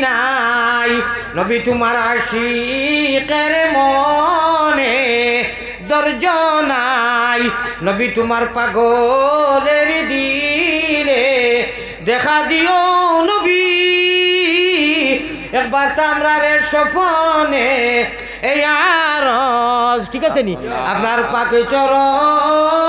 নাই নবী তোমার আশিকের মনে দর্জ নাই। নবী তোমার পাগলের দিলে দেখা দিও নবী। একবার তামরারে সফনে এই আরজ ঠিক আছে নি? আপনার পাকে চরণে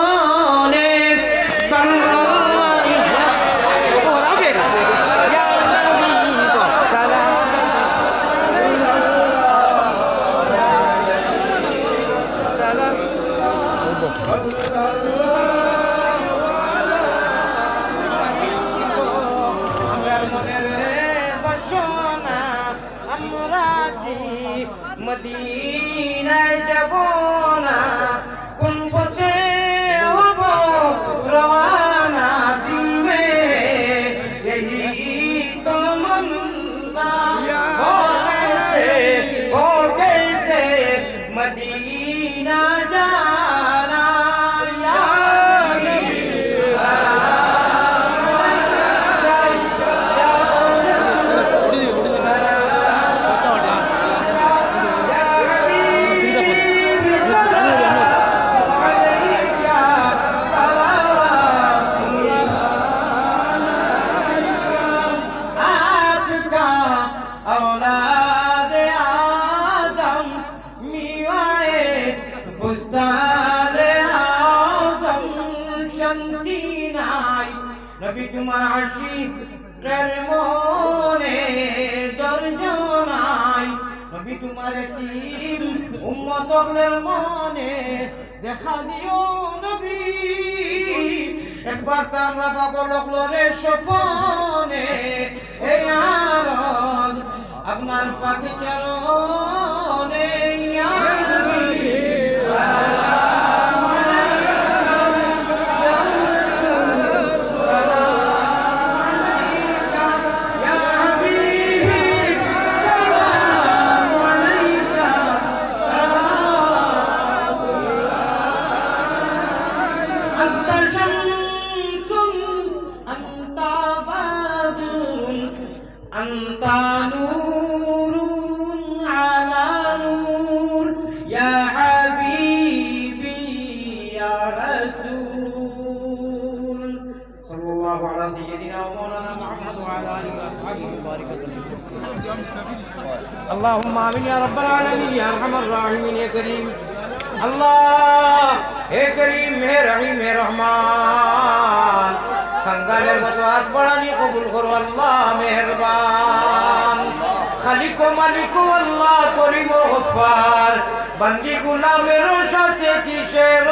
আশিক মনে দর্জ নাই নবী তোমার তিন উম্মতদের মনে দেখা দিও নবী। একবার তো আমরা পাগল রে সপনে এই আরজ আপনার পাখি চরণে اللهم آمين يا رب العالمين يا أرحم الراحمين يا كريم আল্লাহ হে করিম হে রহিম হে রহমান সন্তানের মতো হাত বাড়ানি কবুল করো আল্লাহ মেহরবান খালিকো মালিকো আল্লাহ করিম গফার বান্দি গুলামের সাথে কিসের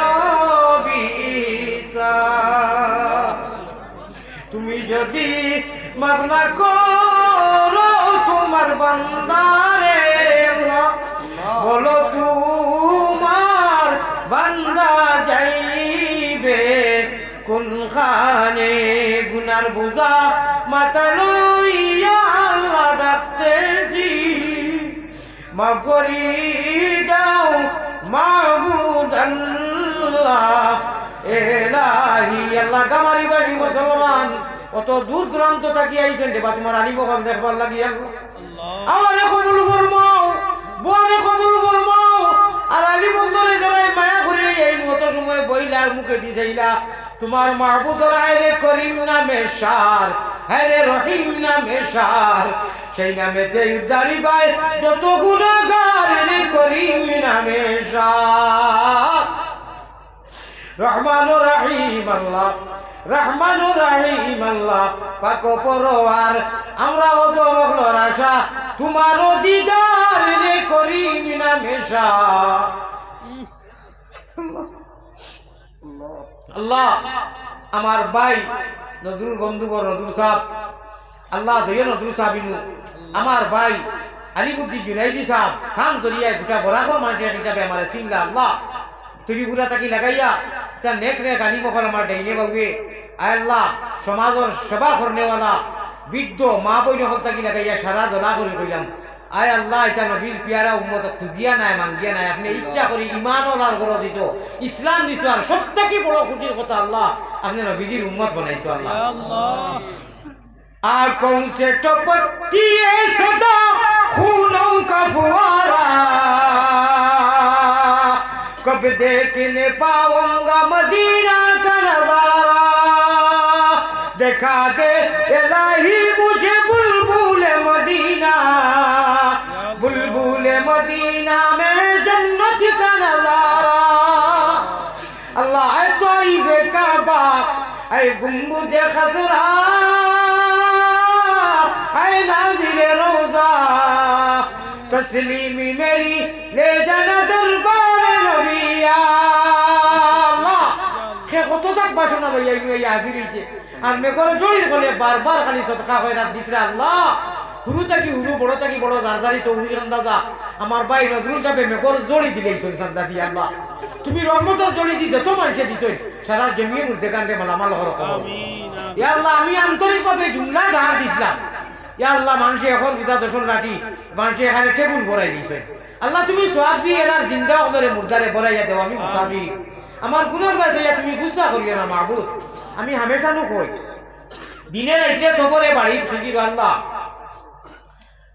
বিচার? তুমি যদি মাগনা করো তোমার গুনার বুঝা মাথা লইয়া ডাকতেছি। মাফ করি দাও মাহবুদ আল্লাহ। এলাহি মুসলমান। অত দূর দূরান্ত তাকি আইছেন দেবা তোমার মোকাম দেখবার লাগি আল্লাহ আমারে কবুল ফরমাও বরে কবুল ফরমাও। আর আলী বন্ধরে যারা মায়া করে এই মতো সময় বইলার মুখে দিছেইলা তোমার মাহবুদর আয়রে করিম নামে সার, হ্যারে রহিম নামে সার। সেই নামেতে উদ্ধারি পায় যত গুণাগার করিম নামে সার। রহমান রাহিম আল্লাহ রহমান রাহিম আল্লাহ, পাক পরোয়ার। আমরা অত মহলর আশা তোমার দিদার রে করি নামে সার আল্লাহ, আমার ভাই নজরুল বন্ধুবর নদুর সাহ আল্লাহ দইয়া নজরুল সাহ বিনু আমার ভাই আলিমুদ্দিন জুনাইদি সাহ থান জরিয়ায় গোটা বরাহ মানুষের হিসাবে আমার সিংলা আল্লাহ বুড়া তাকি লাগাইয়া তা নেক নেক আনি মকল আমার ডাইনে বাবুয়ে আয় আল্লাহ সমাজের সেবা করনেওয়ালা বৃদ্ধ মা বই হল তাকি লাগাইয়া সারা জলা করে কইলাম আয় আল্লাহ এটা নবীর পিয়ারা উম্মত খুঁজিয়া নাই মাঙ্গিয়া নাই আপনি ইচ্ছা করে ইমান ওলার ঘর দিছ ইসলাম দিছ আর সব থেকে বড় খুশির কথা আল্লাহ আপনি নবীজির উম্মত বানাইছো আল্লাহ आंखों से टपकती है सदा खूनों का फुहारा कब देखने पाऊंगा मदीना का नजारा दिखा दे इलाही मुझे बुलबुल मदीना बुलबुल मदीना में जन्नत का नजारा अल्लाह है तो काबा ऐ गुम्बुद खतरा ऐ नाजिल रोजा तस्लीमी मेरी ले जाना दरबार नबिया আল্লাহ। সে কত তাক বাসনা লইয়া ইনু এই হাজির হইছে। আর মেঘর জড়ির কলে বারবার খালি সদকা হয় রাত দিতে আল্লাহ হুরু থাকি হুরু বড় থাকি বড় জারজারি তো হুরি আন্দাজা আমার ভাই নজরুল যাবে মেঘর জড়ি দিলেই সই সান্দা দি আল্লাহ। তুমি রহমতের জড়ি দি যত মানুষে দিছই সারা জমিয়ে মালামাল হর ইয়া আল্লাহ আমি আন্তরিকভাবে জুমলা ধার দিছিলাম। ইয়া আল্লাহ, মানুষে এখন বিদা দশন মানুষে এখানে টেবুল ভরাই দিছে। আল্লাহ, তুমি সব দিয়ে এরার জিন্দা করে মুর্দারে ভরাইয়া দেও, আমি মুসাফি আমার গুণের বাসে তুমি গুসা করিও না, মাহবুদ। আমি হামেশা নু দিনে রাইতে সফরে বাড়ি খুঁজির আল্লাহ,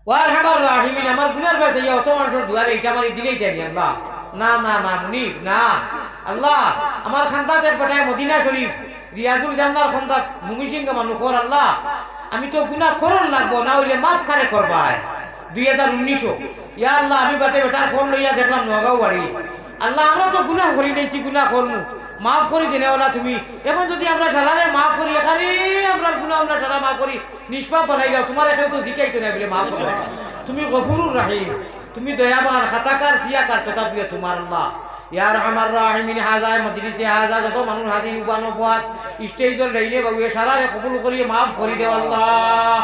ওয়ার হামার রাহিমিন, আমার গুনার বাসে অত মানুষের দুয়ারে এটা আমার দিলেই দেয়নি আল্লাহ। না না না, মুনিব, না। আল্লাহ, আমার খান্দাতে পাঠায় মদিনা শরীফ, রিয়াজুল জান্নার খান্দাত মুমি সিংহ মানুষ আল্লাহ। আমি তো গুনাহ করন লাগবো, না হইলে মাফ কারে করবাই দুই হাজার উনিশও। ইয়া আল্লাহ, আমি বাতে বেটার ফোন লইয়া দেখলাম নগাঁও বাড়ি। আল্লাহ, আমরা তো গুনাহ করি নিয়েছি গুনাহ করমু। মাফ করি দিনে ওলা তুমি। এখন যদি আমরা সারারে মাফ করি এখানে আমরা গুনাহ, আমরা সারা মাফ করি, নিষ্পাপ বানাই যাও। তোমার এখানে তো জিকাইতো না বলে মাফ করো। তুমি গফুরুর রাহিম। তুমি দয়াবান, খাতাকার সিয়াকার তথাপিও তোমার আল্লাহ। ইয়ার আমার রাহিমিন হাজায় মজলিসে হাজা যত মানুষ হাজির উবানো পাত স্টেজের লাইনে বাবুয়ে সারারে কবুল করিয়ে মাফ করি দেও আল্লাহ।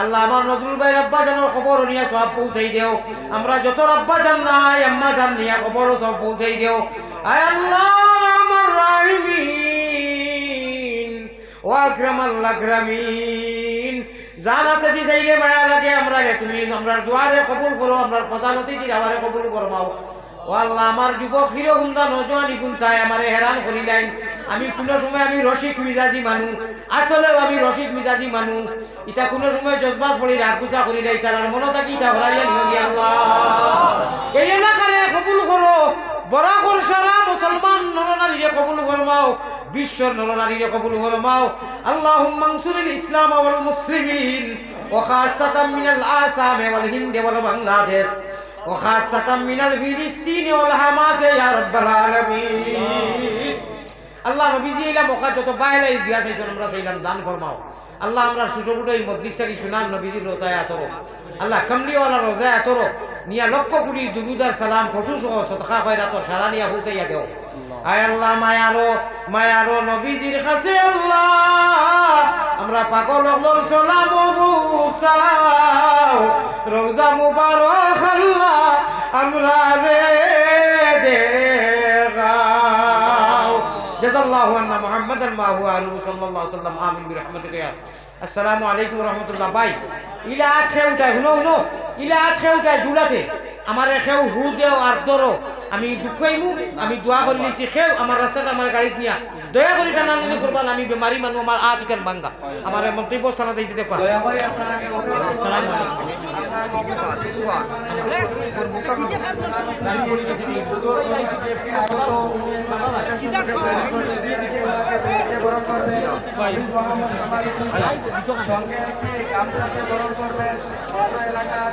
আল্লাহ আমার নজরুল ভাই আব্বা জানোর খবর নিয়ে সব পৌঁছাই দেও। আমরা যত আব্বা জান নাই, আম্মা জান নিয়ে খবরও সব পৌঁছাই দেও। আয় আল্লাহ আমার রাহিমিন, ও আকরাম আল্লাহ আকরামিন। জানাতে দি যাইলে মায়া লাগে, আমরা তুমি, আমরা দুয়ারে কবুল করো, আমরা প্রধান অতিথির আমারে কবুল করো মাও আল্লাহ করিলেন আমি কোনো সময় আমি রসিক মিজাজি মানু আসলেও আমি রসিক মিজাজি মানু ইটা কোনো সময় জজবাত পড়ি রাগুচা করি নাই, তার মনে থাকি আল্লাহ। এলাকারে কবুল করো, বরাকর সারা মুসলমান নরনারীরে কবুল ফরমাও, বিশ্বর নরনারীরে কবুল ফরমাও। আল্লাহুম্মা আনসুরিল ইসলাম ওয়াল মুসলিমিন, ওয়া খাসাতাম মিনাল আসাম ওয়াল হিন্দ ওয়াল বাংলাদেশ। মিনাল ফিলিস্তিন ওয়াল হামাস ইয়া রাব্বাল আলামিন। আল্লাহ নবীজি এলা মকা যত বাইরে দিয়া চাইছেন আমরা চাইলাম দান ফরমাও। আল্লাহ আমরা ছোট ছোট এই মধ্যিষ্ঠাকি শুনান নবীজির রোজায় আতরো আল্লাহ কামলিওয়ালা রোজায় আতরো নিয়া লক্ষ কোটি দুরুদার সালাম ফটু সহ সদকা কয়রা তোর সারা নিয়া হুসাইয়া দেও। আয় আল্লাহ মায়ারো মায়ারো নবীজির কাছে আল্লাহ। আমরা পাগল সালাম আল্লাহ আন্না মোহাম্মদন মাহু আলু সাল্লাহ সাল্লাম আমিন রহমতুল্লাহ আসসালামু আলাইকুম রহমতুল্লাহ। ভাই ইলা আখ খেয়ে উঠায় হুনো হুনো ইলা আখ উঠায় দুলাতে। আমার খেউ হু দেও আর দরো আমি দুঃখাইমু আমি দোয়া করে লিছি খেউ আমার রাস্তাটা আমার গাড়ি দিয়া দয়া করে টানানি করবান আমি বেমারি মানুষ আমার আ টিকান বাঙ্গা আমার মন্তব্য স্থান দিতে হোসেন। সঙ্গে একটি গামছাকে বরণ করবেন এলাকার